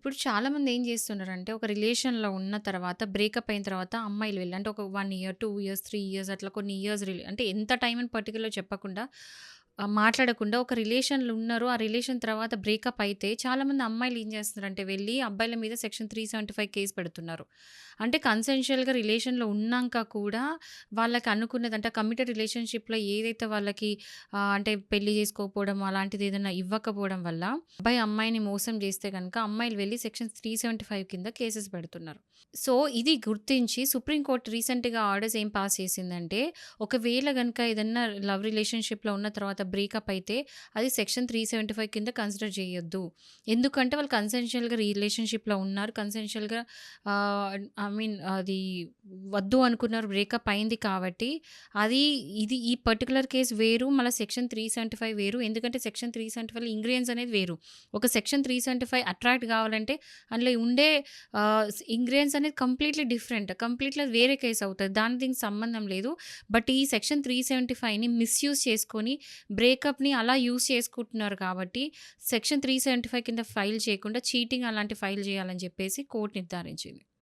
ఇప్పుడు చాలామంది ఏం చేస్తున్నారంటే ఒక రిలేషన్‌లో ఉన్న తర్వాత బ్రేకప్ అయిన తర్వాత అమ్మాయిలు వెళ్ళి అంటే ఒక 1 ఇయర్, 2 ఇయర్స్, 3 ఇయర్స్ అట్లా కొన్ని ఇయర్స్ రిలే అంటే ఎంత టైం అని పర్టిక్యులర్ చెప్పకుండా మాట్లాడకుండా ఒక రిలేషన్‌లో ఉన్నారు. ఆ రిలేషన్ తర్వాత బ్రేకప్ అయితే చాలామంది అమ్మాయిలు ఏం చేస్తున్నారంటే వెళ్ళి అబ్బాయిల మీద సెక్షన్ 375 కేస్ పెడుతున్నారు. అంటే కన్సెన్షియల్గా రిలేషన్‌లో ఉన్నాంక కూడా వాళ్ళకి అనుకున్నది అంటే కమిటెడ్ రిలేషన్‌షిప్‌లో ఏదైతే వాళ్ళకి ఆహ్, అంటే పెళ్ళి చేసుకోకపోవడం అలాంటిది ఏదైనా ఇవ్వకపోవడం వల్ల అబ్బాయి అమ్మాయిని మోసం చేస్తే గనుక అమ్మాయిలు వెళ్ళి సెక్షన్ 375 కింద కేసెస్ పెడుతున్నారు. సో, ఇది గుర్తించి సుప్రీం కోర్ట్ రీసెంట్‌గా ఆర్డర్స్ ఏం పాస్ చేసిందంటే, ఒకవేళ గనుక ఏదన్నా లవ్ రిలేషన్‌షిప్‌లో ఉన్న తర్వాత బ్రేకప్ అయితే అది సెక్షన్ 375 కింద కన్సిడర్ చేయొద్దు. ఎందుకంటే వాళ్ళు కన్సెన్షియల్గా రిలేషన్‌షిప్‌లో ఉన్నారు. కన్సెన్షియల్గా ఐ మీన్ అది వద్దు అనుకున్నారు. బ్రేకప్ అయింది కాబట్టి అది ఇది ఈ పర్టికులర్ కేస్ వేరు. మళ్ళీ సెక్షన్ 375 వేరు. ఎందుకంటే సెక్షన్ 375లో ఇంగ్రీడియెంట్స్ అనేది వేరు. ఒక సెక్షన్ 375 అట్రాక్ట్ కావాలంటే అందులో ఉండే ఆహ్, అనేది కంప్లీట్‌లీ డిఫరెంట్. కంప్లీట్‌లీ వేరే కేస్ అవుతుంది దాని దీనికి సంబంధం లేదు. బట్ ఈ సెక్షన్ 375ని మిస్‌యూజ్ చేసుకొని బ్రేకప్‌ని అలా యూస్ చేసుకుంటున్నారు కాబట్టి సెక్షన్ 375 కింద ఫైల్ చేయకుండా చీటింగ్ అలాంటి ఫైల్ చేయాలని చెప్పేసి కోర్ట్ నిర్ధారించింది.